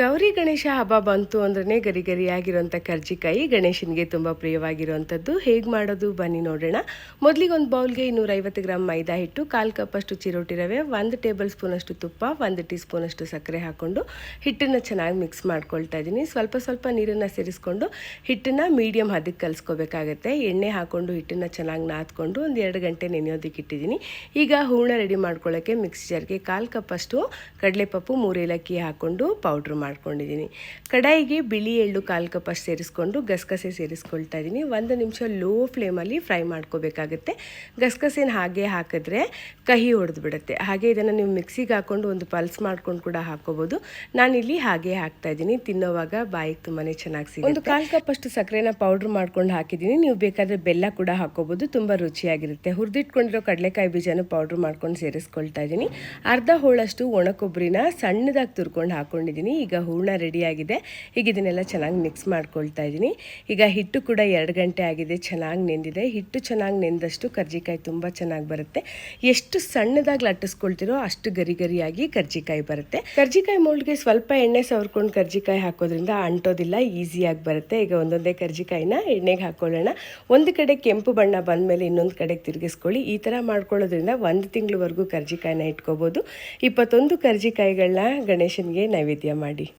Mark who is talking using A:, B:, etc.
A: ಗೌರಿ ಗಣೇಶ ಹಬ್ಬ ಬಂತು ಅಂದ್ರೆ ಗರಿ ಗರಿಯಾಗಿರೋಂಥ ಕರ್ಜಿಕಾಯಿ ಗಣೇಶನಿಗೆ ತುಂಬ ಪ್ರಿಯವಾಗಿರುವಂಥದ್ದು ಹೇಗೆ ಮಾಡೋದು? ಬನ್ನಿ ನೋಡೋಣ. ಮೊದಲಿಗೆ ಒಂದು ಬೌಲ್ಗೆ ಇನ್ನೂರೈವತ್ತು ಗ್ರಾಮ್ ಮೈದಾ ಹಿಟ್ಟು, ಕಾಲು ಕಪ್ಪಷ್ಟು ಚಿರೋಟಿ ರವೆ, ಒಂದು ಟೇಬಲ್ ಸ್ಪೂನಷ್ಟು ತುಪ್ಪ, ಒಂದು ಟೀ ಸ್ಪೂನಷ್ಟು ಸಕ್ಕರೆ ಹಾಕ್ಕೊಂಡು ಹಿಟ್ಟನ್ನು ಚೆನ್ನಾಗಿ ಮಿಕ್ಸ್ ಮಾಡ್ಕೊಳ್ತಾ ಇದ್ದೀನಿ ಸ್ವಲ್ಪ ಸ್ವಲ್ಪ ನೀರನ್ನು ಸೇರಿಸ್ಕೊಂಡು ಹಿಟ್ಟನ್ನು ಮೀಡಿಯಮ್ ಹದಕ್ಕೆ ಕಲಿಸ್ಕೋಬೇಕಾಗತ್ತೆ. ಎಣ್ಣೆ ಹಾಕ್ಕೊಂಡು ಹಿಟ್ಟನ್ನು ಚೆನ್ನಾಗಿ ನಾದ್ಕೊಂಡು ಒಂದು ಎರಡು ಗಂಟೆ ನೆನೆಯೋದಕ್ಕೆ ಇಟ್ಟಿದ್ದೀನಿ ಈಗ ಹೂರಣ ರೆಡಿ ಮಾಡ್ಕೊಳ್ಳೋಕ್ಕೆ ಮಿಕ್ಸ್ಚರ್ಗೆ ಕಾಲು ಕಪ್ಪಷ್ಟು ಕಡಲೆಪಪ್ಪು, ಮೂರು ಏಲಕ್ಕಿ ಹಾಕ್ಕೊಂಡು ಪೌಡ್ರ್ ಮಾಡ್ಕೊಂಡಿದ್ದೀನಿ. ಕಡಾಯಿಗೆ ಬಿಳಿ ಎಳ್ಳು ಕಾಲು ಕಪ್ಪಷ್ಟು ಸೇರಿಸ್ಕೊಂಡು ಗಸಗಸೆ ಸೇರಿಸ್ಕೊಳ್ತಾ ಇದ್ದೀನಿ ಒಂದು ನಿಮಿಷ ಲೋ ಫ್ಲೇಮಲ್ಲಿ ಫ್ರೈ ಮಾಡ್ಕೋಬೇಕಾಗುತ್ತೆ. ಗಸಗಸೆನ ಹಾಗೆ ಹಾಕಿದ್ರೆ ಕಹಿ ಹೊಡೆದು ಬಿಡುತ್ತೆ ಹಾಗೆ ಇದನ್ನು ನೀವು ಮಿಕ್ಸಿಗೆ ಹಾಕ್ಕೊಂಡು ಒಂದು ಪಲ್ಸ್ ಮಾಡ್ಕೊಂಡು ಕೂಡ ಹಾಕೋಬೋದು. ನಾನಿಲ್ಲಿ ಹಾಗೆ ಹಾಕ್ತಾ ಇದ್ದೀನಿ ತಿನ್ನೋವಾಗ ಬಾಯಿಗೆ ತುಂಬಾ ಚೆನ್ನಾಗಿ ಸಿಗುತ್ತೆ. ಒಂದು ಕಾಲು ಕಪ್ಪಷ್ಟು ಸಕ್ಕರೆನ ಪೌಡ್ರ್ ಮಾಡ್ಕೊಂಡು ಹಾಕಿದ್ದೀನಿ ನೀವು ಬೇಕಾದರೆ ಬೆಲ್ಲ ಕೂಡ ಹಾಕೋಬೋದು. ತುಂಬ ರುಚಿಯಾಗಿರುತ್ತೆ. ಹುರಿದಿಟ್ಕೊಂಡಿರೋ ಕಡಲೆಕಾಯಿ ಬೀಜನ ಪೌಡ್ರ್ ಮಾಡ್ಕೊಂಡು ಸೇರಿಸ್ಕೊಳ್ತಾ ಇದ್ದೀನಿ ಅರ್ಧ ಹೋಳಷ್ಟು ಒಣ ಕೊಬ್ಬರಿನ ಸಣ್ಣದಾಗಿ ತುರ್ಕೊಂಡು ಹಾಕೊಂಡಿದ್ದೀನಿ ಈಗ ಹೂರಣ ರೆಡಿಯಾಗಿದೆ ಈಗ ಇದನ್ನೆಲ್ಲ ಚೆನ್ನಾಗಿ ಮಿಕ್ಸ್ ಮಾಡ್ಕೊಳ್ತಾ ಇದ್ದೀನಿ. ಈಗ ಹಿಟ್ಟು ಕೂಡ ಎರಡು ಗಂಟೆ ಆಗಿದೆ, ಚೆನ್ನಾಗಿ ನೆಂದಿದೆ. ಹಿಟ್ಟು ಚೆನ್ನಾಗಿ ನೆಂದಷ್ಟು ಕರ್ಜಿಕಾಯಿ ತುಂಬ ಚೆನ್ನಾಗಿ ಬರುತ್ತೆ. ಎಷ್ಟು ಸಣ್ಣದಾಗಿ ಲಟ್ಟಿಸ್ಕೊಳ್ತಿರೋ ಅಷ್ಟು ಗರಿ ಗರಿಯಾಗಿ ಕರ್ಜಿಕಾಯಿ ಬರುತ್ತೆ. ಕರ್ಜಿಕಾಯಿ ಮೋಲ್ಡ್ಗೆ ಸ್ವಲ್ಪ ಎಣ್ಣೆ ಸವರ್ಕೊಂಡು ಕರ್ಜಿಕಾಯಿ ಹಾಕೋದ್ರಿಂದ ಅಂಟೋದಿಲ್ಲ ಈಸಿಯಾಗಿ ಬರುತ್ತೆ. ಈಗ ಒಂದೊಂದೇ ಕರ್ಜಿಕಾಯಿನ ಎಣ್ಣೆಗೆ ಹಾಕೊಳ್ಳೋಣ. ಒಂದು ಕಡೆ ಕೆಂಪು ಬಣ್ಣ ಬಂದ ಮೇಲೆ ಇನ್ನೊಂದು ಕಡೆಗೆ ತಿರುಗಿಸ್ಕೊಳ್ಳಿ. ಈ ಥರ ಮಾಡ್ಕೊಳ್ಳೋದ್ರಿಂದ ಒಂದು ತಿಂಗಳವರೆಗೂ ಕರ್ಜಿಕಾಯಿನ ಇಟ್ಕೋಬೋದು. ಇಪ್ಪತ್ತೊಂದು ಕರ್ಜಿಕಾಯಿಗಳನ್ನ ಗಣೇಶನಿಗೆ ನೈವೇದ್ಯ ಮಾಡಿ.